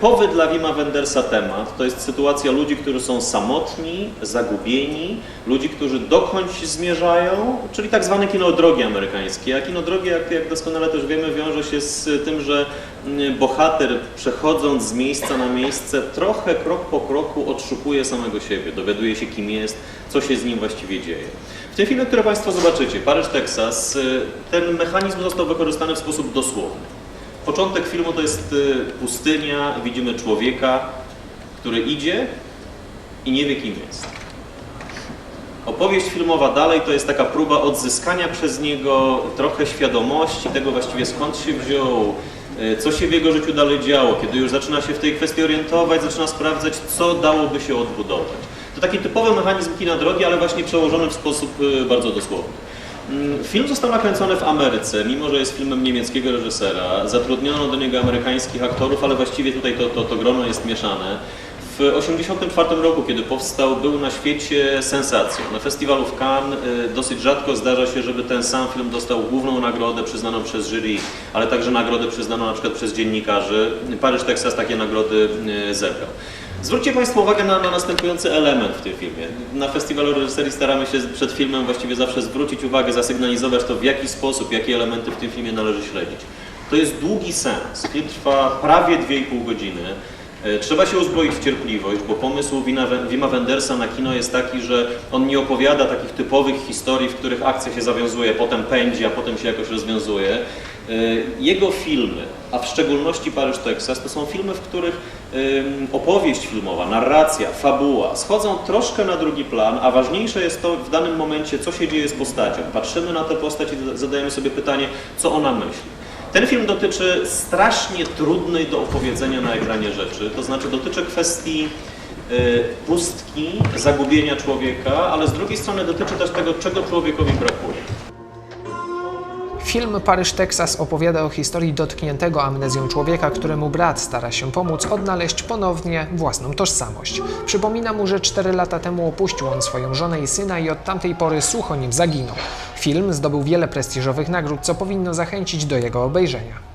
typowy dla Wima Wendersa temat to jest sytuacja ludzi, którzy są samotni, zagubieni, ludzi, którzy dokądś zmierzają, czyli tak zwane kino drogi amerykańskie. A kino drogi, jak, jak doskonale też wiemy, wiąże się z tym, że mm, bohater przechodząc z miejsca na miejsce trochę krok po kroku odszukuje samego siebie, dowiaduje się kim jest, co się z nim właściwie dzieje. W tym filmie, który Państwo zobaczycie, Paryż, Teksas, y, ten mechanizm został wykorzystany w sposób dosłowny. Początek filmu to jest y, pustynia, widzimy człowieka, który idzie i nie wie kim jest. Opowieść filmowa dalej to jest taka próba odzyskania przez niego trochę świadomości tego właściwie skąd się wziął, y, co się w jego życiu dalej działo, kiedy już zaczyna się w tej kwestii orientować, zaczyna sprawdzać, co dałoby się odbudować. To taki typowy mechanizm kina drogi, ale właśnie przełożony w sposób y, bardzo dosłowny. Mm, Film został nakręcony w Ameryce, mimo że jest filmem niemieckiego reżysera. Zatrudniono do niego amerykańskich aktorów, ale właściwie tutaj to, to, to grono jest mieszane. W 1984 roku, kiedy powstał, był na świecie sensacją. Na festiwalu w Cannes y, dosyć rzadko zdarza się, żeby ten sam film dostał główną nagrodę przyznaną przez jury, ale także nagrodę przyznaną na przykład przez dziennikarzy. Paryż, Teksas takie nagrody y, zebrał. Zwróćcie Państwo uwagę na, na następujący element w tym filmie. Na festiwalu reżyserii staramy się przed filmem właściwie zawsze zwrócić uwagę, zasygnalizować to, w jaki sposób, jakie elementy w tym filmie należy śledzić. To jest długi sens. Film trwa prawie 2,5 godziny. E, Trzeba się uzbroić w cierpliwość, bo pomysł Wima Wendersa na kino jest taki, że on nie opowiada takich typowych historii, w których akcja się zawiązuje, potem pędzi, a potem się jakoś rozwiązuje. E, Jego filmy, a w szczególności Paryż, Teksas, to są filmy, w których opowieść filmowa, narracja, fabuła schodzą troszkę na drugi plan, a ważniejsze jest to w danym momencie, co się dzieje z postacią. Patrzymy na tę postać i zadajemy sobie pytanie, co ona myśli. Ten film dotyczy strasznie trudnej do opowiedzenia na ekranie rzeczy, to znaczy dotyczy kwestii y, pustki, zagubienia człowieka, ale z drugiej strony dotyczy też tego, czego człowiekowi brakuje. Film Paryż, Teksas opowiada o historii dotkniętego amnezją człowieka, któremu brat stara się pomóc odnaleźć ponownie własną tożsamość. Przypomina mu, że 4 lata temu opuścił on swoją żonę i syna i od tamtej pory słuch o nim zaginął. Film zdobył wiele prestiżowych nagród, co powinno zachęcić do jego obejrzenia.